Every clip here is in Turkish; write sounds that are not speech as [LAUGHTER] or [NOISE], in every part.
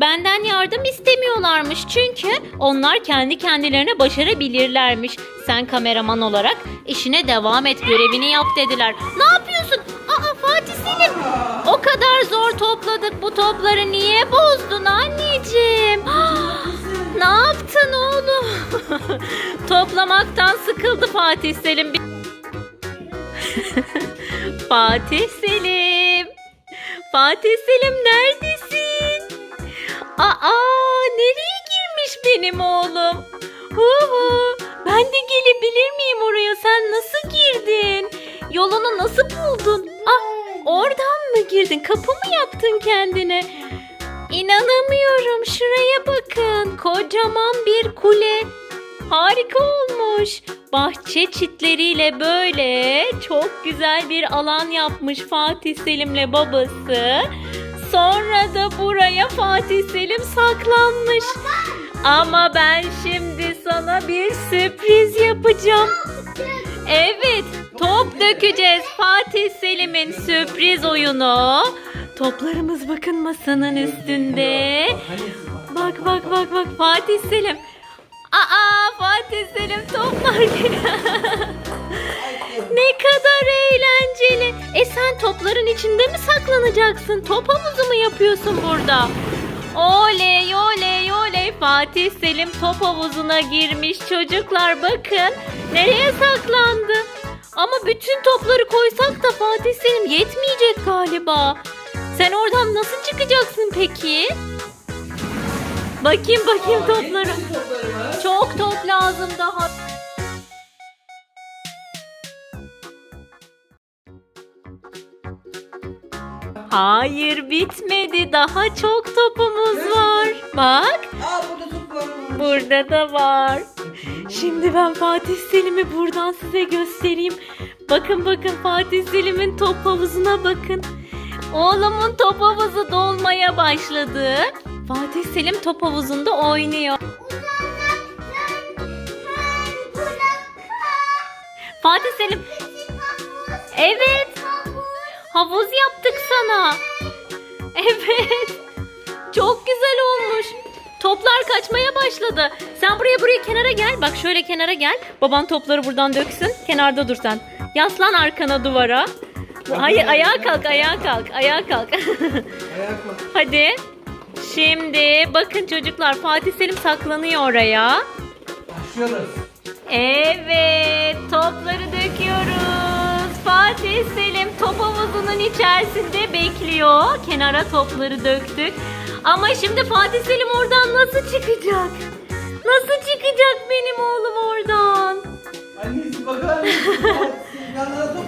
Benden yardım istemiyorlarmış çünkü onlar kendi kendilerine başarabilirlermiş. Sen kameraman olarak işine devam et görevini yap dediler. Ne yapıyorsun? Aa Fatih Selim. O kadar zor topladık bu topları niye bozdun anneciğim? [GASPS] ne yaptın oğlum? [LAUGHS] Toplamaktan sıkıldı Fatih Selim. [LAUGHS] Fatih Selim. Fatih Selim neredesin? Aa nereye girmiş benim oğlum? Hu hu. Ben de gelebilir miyim oraya? Sen nasıl girdin? Yolunu nasıl buldun? Ah oradan mı girdin? Kapı mı yaptın kendine? İnanamıyorum. Şuraya bakın. Kocaman bir kule. Harika olmuş. Bahçe çitleriyle böyle çok güzel bir alan yapmış Fatih Selim'le babası. Sonra da buraya Fatih Selim saklanmış. Ama ben şimdi sana bir sürpriz yapacağım. Evet, top dökeceğiz Fatih Selim'in sürpriz oyunu. Toplarımız bakın masanın üstünde. Bak bak bak bak Fatih Selim. Aa Fatih Selim toplar Ne kadar eğlenceli. E sen topların içinde mi saklanacaksın? Top havuzu mu yapıyorsun burada? Oley oley oley Fatih Selim top havuzuna girmiş çocuklar bakın nereye saklandı. Ama bütün topları koysak da Fatih Selim yetmeyecek galiba. Sen oradan nasıl çıkacaksın peki? Bakayım bakayım toplara. Çok top lazım daha. Hayır bitmedi. Daha çok topumuz var. Bak Aa burada top var. burada da var. Şimdi ben Fatih Selim'i buradan size göstereyim. Bakın bakın Fatih Selim'in top havuzuna bakın. Oğlumun top havuzu dolmaya başladı. Fatih Selim top havuzunda oynuyor. Fatih Selim. Evet. Havuz yaptık sana. Evet. Çok güzel olmuş. Toplar kaçmaya başladı. Sen buraya buraya kenara gel. Bak şöyle kenara gel. Baban topları buradan döksün. Kenarda dur sen. Yaslan arkana duvara. Hayır ayağa kalk ayağa kalk ayağa kalk. Ayağa kalk. Hadi. Şimdi bakın çocuklar Fatih Selim saklanıyor oraya. Başlıyoruz. Evet, topları döküyoruz. Fatih Selim top havuzunun içerisinde bekliyor. Kenara topları döktük. Ama şimdi Fatih Selim oradan nasıl çıkacak? Nasıl çıkacak benim oğlum oradan? Annesi bakar mısın? [LAUGHS]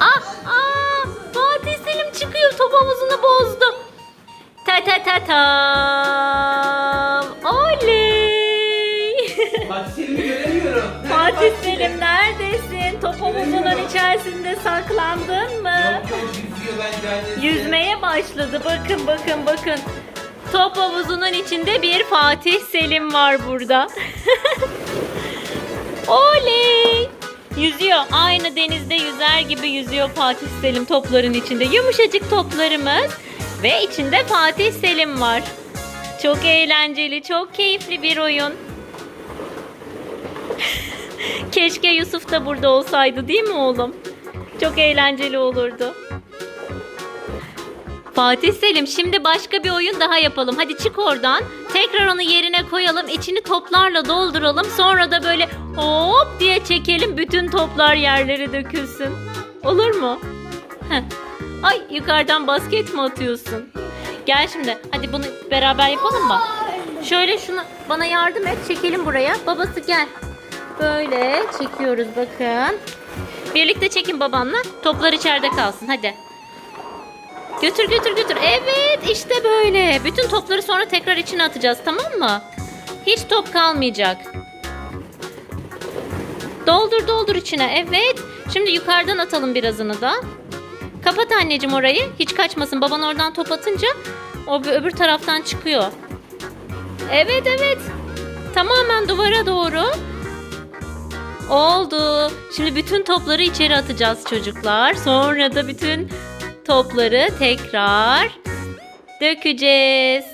Ah, ah, Fatih Selim çıkıyor top havuzunu bozdu. Ta ta ta tam. Oley. [LAUGHS] Bak seni göremiyorum. Fatih Selim neredesin? Top havuzunun içerisinde saklandın mı? Yüzmeye başladı. Bakın bakın bakın. Top havuzunun içinde bir Fatih Selim var burada. [LAUGHS] Oley! Yüzüyor. Aynı denizde yüzer gibi yüzüyor Fatih Selim topların içinde. Yumuşacık toplarımız ve içinde Fatih Selim var. Çok eğlenceli, çok keyifli bir oyun. [LAUGHS] Keşke Yusuf da burada olsaydı değil mi oğlum? Çok eğlenceli olurdu. Fatih Selim şimdi başka bir oyun daha yapalım. Hadi çık oradan. Tekrar onu yerine koyalım. İçini toplarla dolduralım. Sonra da böyle hop diye çekelim. Bütün toplar yerlere dökülsün. Olur mu? Heh. Ay yukarıdan basket mi atıyorsun? Gel şimdi. Hadi bunu beraber yapalım mı? Şöyle şunu bana yardım et. Çekelim buraya. Babası gel. Böyle çekiyoruz bakın. Birlikte çekin babanla. Toplar içeride kalsın. Hadi. Götür götür götür. Evet işte böyle. Bütün topları sonra tekrar içine atacağız tamam mı? Hiç top kalmayacak. Doldur doldur içine. Evet. Şimdi yukarıdan atalım birazını da. Kapat anneciğim orayı. Hiç kaçmasın. Baban oradan top atınca o öbür taraftan çıkıyor. Evet evet. Tamamen duvara doğru. Oldu. Şimdi bütün topları içeri atacağız çocuklar. Sonra da bütün topları tekrar dökeceğiz.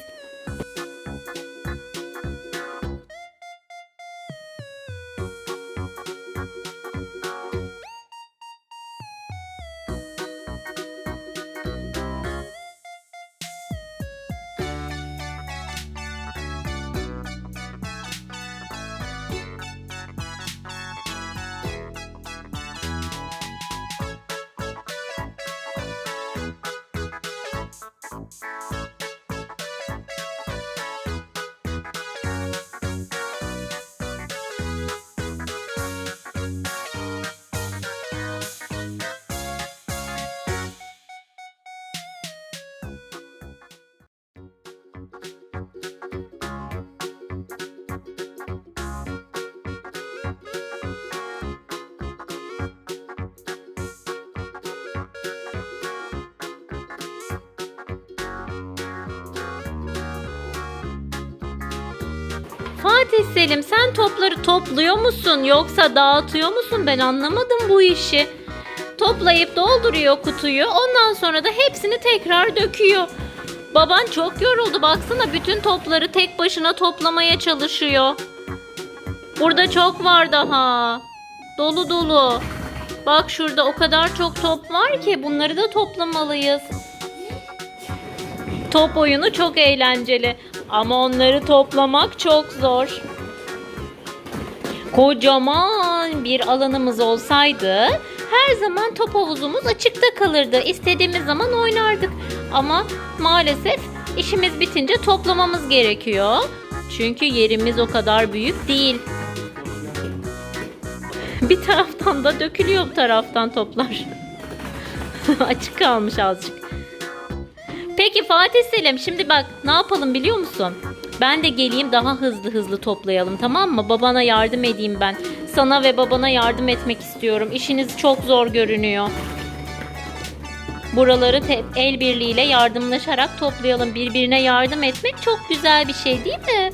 Fatih Selim sen topları topluyor musun yoksa dağıtıyor musun? Ben anlamadım bu işi. Toplayıp dolduruyor kutuyu. Ondan sonra da hepsini tekrar döküyor. Baban çok yoruldu. Baksana bütün topları tek başına toplamaya çalışıyor. Burada çok var daha. Dolu dolu. Bak şurada o kadar çok top var ki bunları da toplamalıyız. Top oyunu çok eğlenceli ama onları toplamak çok zor. Kocaman bir alanımız olsaydı her zaman top havuzumuz açıkta kalırdı. İstediğimiz zaman oynardık. Ama maalesef işimiz bitince toplamamız gerekiyor. Çünkü yerimiz o kadar büyük değil. Bir taraftan da dökülüyor bu taraftan toplar. [LAUGHS] Açık kalmış azıcık. Peki Fatih Selim şimdi bak ne yapalım biliyor musun? Ben de geleyim daha hızlı hızlı toplayalım tamam mı? Babana yardım edeyim ben. Sana ve babana yardım etmek istiyorum. İşiniz çok zor görünüyor. Buraları el birliğiyle yardımlaşarak toplayalım. Birbirine yardım etmek çok güzel bir şey değil mi?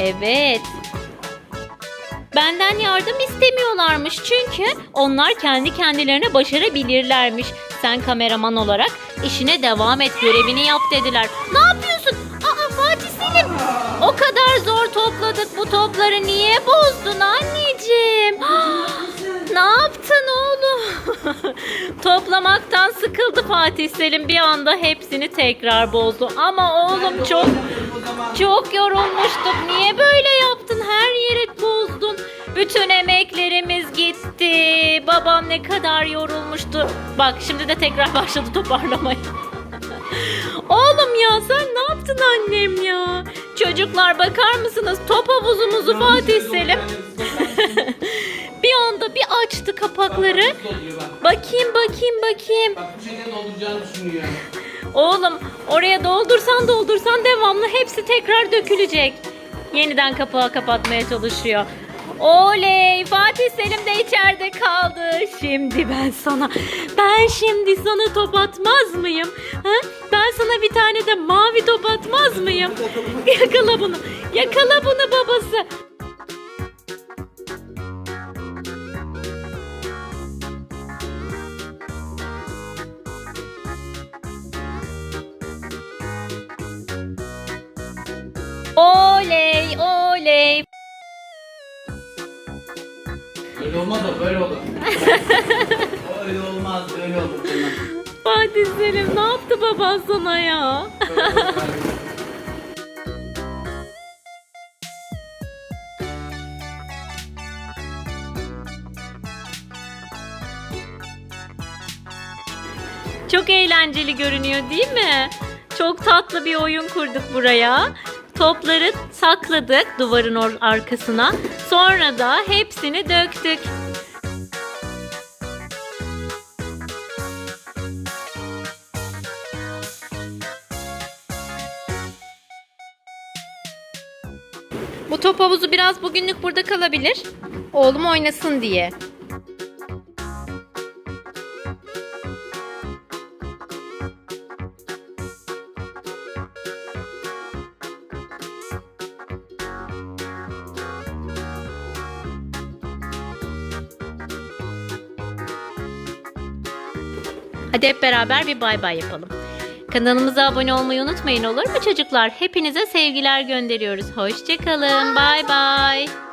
Evet. Benden yardım istemiyorlarmış çünkü onlar kendi kendilerine başarabilirlermiş. Sen kameraman olarak işine devam et, görevini yap dediler. Ne yapıyorsun? Aa Fatih Selim. O kadar zor topladık bu topları niye bozdun anneciğim? [GASPS] ne yaptın oğlum? [LAUGHS] Toplamaktan sıkıldı Fatih Selim bir anda hepsini tekrar bozdu. Ama oğlum çok çok yorulmuştuk. Niye böyle yaptın? Her yeri bozdun. Bütün emeklerimiz gitti. Babam ne kadar yorulmuştu. Bak şimdi de tekrar [LAUGHS] başladı toparlamaya. Oğlum ya sen ne yaptın annem ya? Çocuklar bakar mısınız? Top havuzumuzu Fatih Selim [LAUGHS] bir anda bir açtı kapakları. Bakayım bakayım bakayım. Bak bu şekilde dolduracağını düşünüyor. Oğlum oraya doldursan doldursan devamlı hepsi tekrar dökülecek. Yeniden kapağı kapatmaya çalışıyor. Oley Fatih Selim de içeride kaldı. Şimdi ben sana ben şimdi sana top atmaz mıyım? Ha? Ben sana bir tane de mavi top atmaz mıyım? Yakala bunu. Yakala bunu babası. Öyle olmaz o böyle olur. [LAUGHS] öyle olmaz böyle olur. Fatih Selim ne yaptı baban sana ya? [LAUGHS] Çok eğlenceli görünüyor değil mi? Çok tatlı bir oyun kurduk buraya. Topları sakladık duvarın arkasına. Sonra da hepsini döktük. Bu top havuzu biraz bugünlük burada kalabilir. Oğlum oynasın diye. Hadi hep beraber bir bay bay yapalım. Kanalımıza abone olmayı unutmayın olur mu çocuklar? Hepinize sevgiler gönderiyoruz. Hoşçakalın. Bay bay.